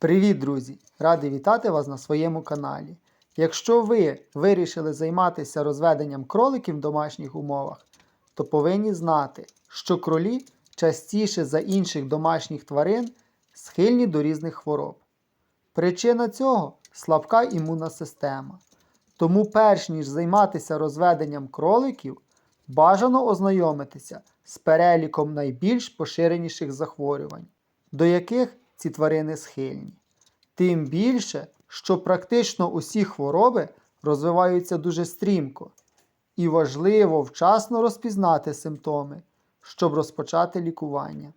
Привіт, друзі! Радий вітати вас на своєму каналі. Якщо ви вирішили займатися розведенням кроликів в домашніх умовах, то повинні знати, що кролі частіше за інших домашніх тварин схильні до різних хвороб. Причина цього слабка імунна система. Тому, перш ніж займатися розведенням кроликів, бажано ознайомитися з переліком найбільш поширеніших захворювань, до яких ці тварини схильні. Тим більше, що практично усі хвороби розвиваються дуже стрімко, і важливо вчасно розпізнати симптоми, щоб розпочати лікування.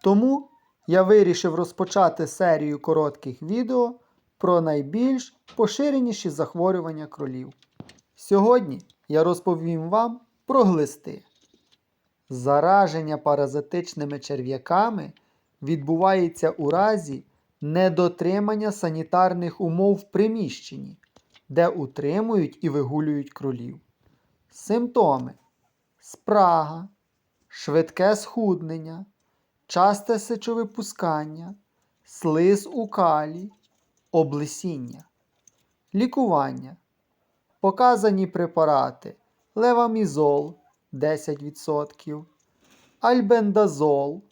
Тому я вирішив розпочати серію коротких відео про найбільш поширеніші захворювання кролів. Сьогодні я розповім вам про глисти. Зараження паразитичними черв'яками відбувається у разі недотримання санітарних умов в приміщенні, де утримують і вигулюють кролів. Симптоми: спрага, швидке схуднення, часте сечовипускання, слиз у калі, облесіння. Лікування. Показані препарати левамізол 10%, альбендазол,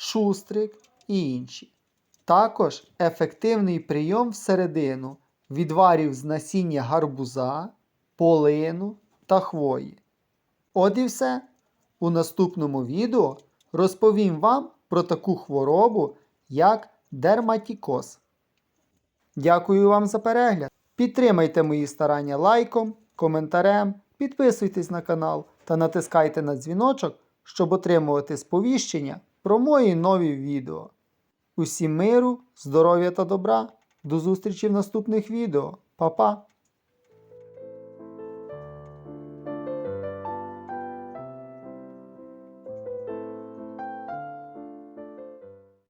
шустрик і інші. Також ефективний прийом всередину відварів з насіння гарбуза, полину та хвої. От і все. У наступному відео розповім вам про таку хворобу, як дерматікоз. Дякую вам за перегляд. Підтримайте мої старання лайком, коментарем, підписуйтесь на канал та натискайте на дзвіночок, щоб отримувати сповіщення про мої нові відео. Усім миру, здоров'я та добра. До зустрічі в наступних відео. Па-па!